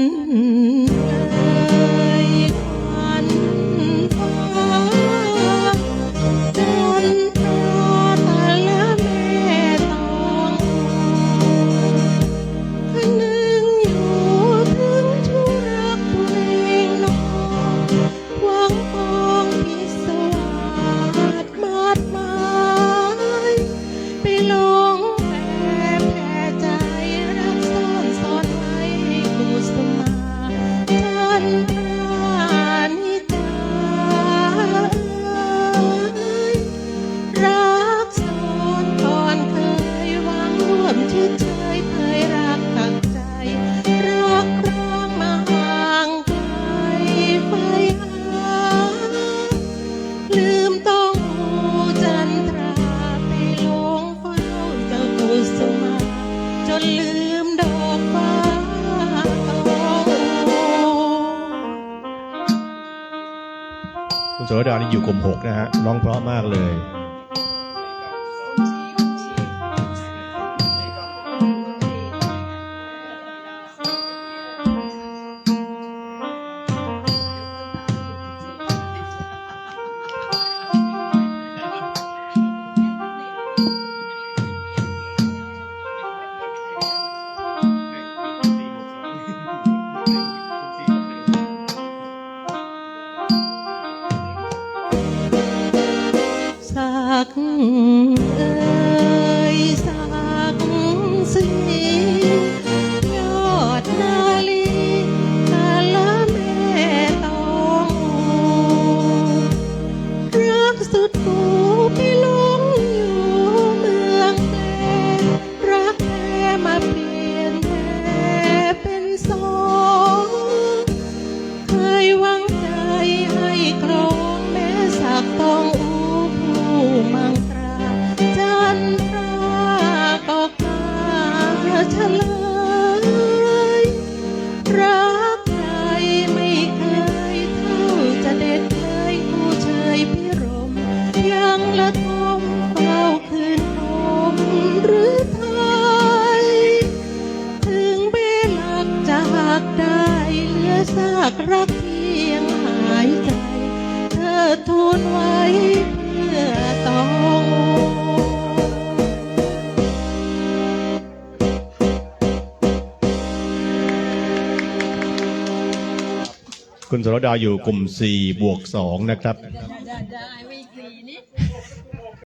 mm-hmm. สรดานี่อยู่กลุ่มหกนะฮะร้องเพราะมากเลย กาเลยรักใครไม่เคยเท่าจะเด็ดเลยผู้เชยพิรม ยังละทมเฝ้าคืนคมหรือไทย ถึงเบลักจะหักได้เหลือซากรักเพียงหายใจ เธอทูลไว้ คุณสรดาอยู่กลุ่ม 4 บวก 2 นะครับ